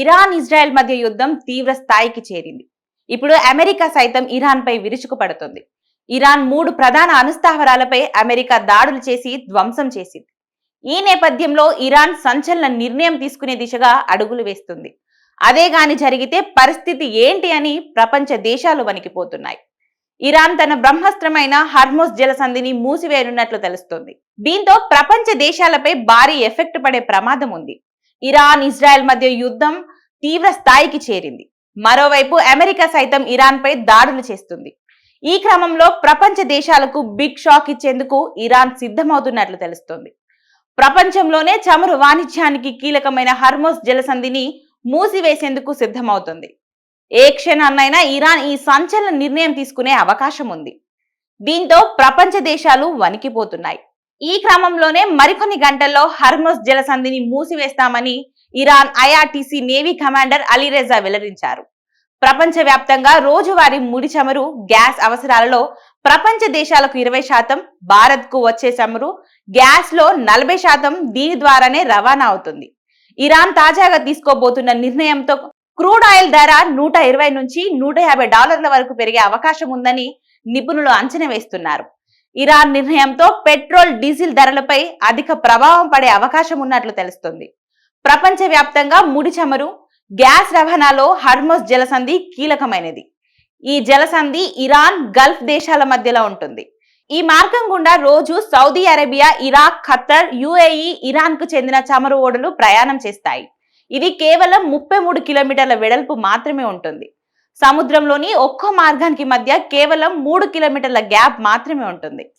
Iran Israel మధ్య యుద్ధం తీవ్ర స్థాయికి చేరింది. ఇప్పుడు అమెరికా సైతం ఇరాన్ పై విరుచుకుపడుతుంది. ఇరాన్ మూడు ప్రధాన అనుస్థావరాలపై అమెరికా దాడులు చేసి ధ్వంసం చేసింది. ఈ నేపథ్యంలో ఇరాన్ సంచలన నిర్ణయం తీసుకునే దిశగా అడుగులు వేస్తుంది. అదే గాని జరిగితే పరిస్థితి ఏంటి అని ప్రపంచ దేశాలు వణికిపోతున్నాయి. ఇరాన్ తన బ్రహ్మాస్త్రమైన హర్మోస్ జలసంధిని మూసివేయనున్నట్లు తెలుస్తోంది. దీంతో ప్రపంచ దేశాలపై భారీ ఎఫెక్ట్ పడే ప్రమాదం ఉంది. ఇరాన్ ఇజ్రాయెల్ మధ్య యుద్ధం తీవ్ర స్థాయికి చేరింది. మరోవైపు అమెరికా సైతం ఇరాన్ పై దాడులు చేస్తుంది. ఈ క్రమంలో ప్రపంచ దేశాలకు బిగ్ షాక్ ఇచ్చేందుకు ఇరాన్ సిద్ధమవుతున్నట్లు తెలుస్తోంది. ప్రపంచంలోనే చమురు వాణిజ్యానికి కీలకమైన హర్మోస్ జలసంధిని మూసివేసేందుకు సిద్ధమవుతుంది. ఏ క్షణాన్నైనా ఇరాన్ ఈ సంచలన నిర్ణయం తీసుకునే అవకాశం ఉంది. దీంతో ప్రపంచ దేశాలు వణికిపోతున్నాయి. ఈ క్రమంలోనే మరికొన్ని గంటల్లో హర్మోస్ జలసంధిని మూసివేస్తామని Iran IRGC navy commander Alireza వెల్లడించారు. ప్రపంచవ్యాప్తంగా రోజువారీ ముడి చమురు గ్యాస్ అవసరాలలో ప్రపంచ దేశాలకు ఇరవై శాతం భారత్కు వచ్చే చమురు గ్యాస్లో నలభై శాతం దీని ద్వారానే రవాణా అవుతుంది. ఇరాన్ తాజాగా తీసుకోబోతున్న నిర్ణయంతో క్రూడ్ ఆయిల్ ధర నూట ఇరవై నుంచి నూట యాభై డాలర్ల వరకు పెరిగే అవకాశం ఉందని నిపుణులు అంచనా వేస్తున్నారు. ఇరాన్ నిర్ణయంతో పెట్రోల్ డీజిల్ ధరలపై అధిక ప్రభావం పడే అవకాశం ఉన్నట్లు తెలుస్తుంది. ప్రపంచవ్యాప్తంగా ముడి చమురు గ్యాస్ రవాణాలో హర్మోస్ జలసంధి కీలకమైనది. ఈ జలసంధి ఇరాన్ గల్ఫ్ దేశాల మధ్యలో ఉంటుంది. ఈ మార్గం గుండా రోజు Saudi Arabia Iraq Qatar UAE ఇరాన్కు చెందిన చమురు ఓడలు ప్రయాణం చేస్తాయి. ఇది కేవలం ముప్పై మూడు కిలోమీటర్ల వెడల్పు మాత్రమే ఉంటుంది. సముద్రంలోని ఒక్కో మార్గానికి మధ్య కేవలం మూడు కిలోమీటర్ల గ్యాప్ మాత్రమే ఉంటుంది.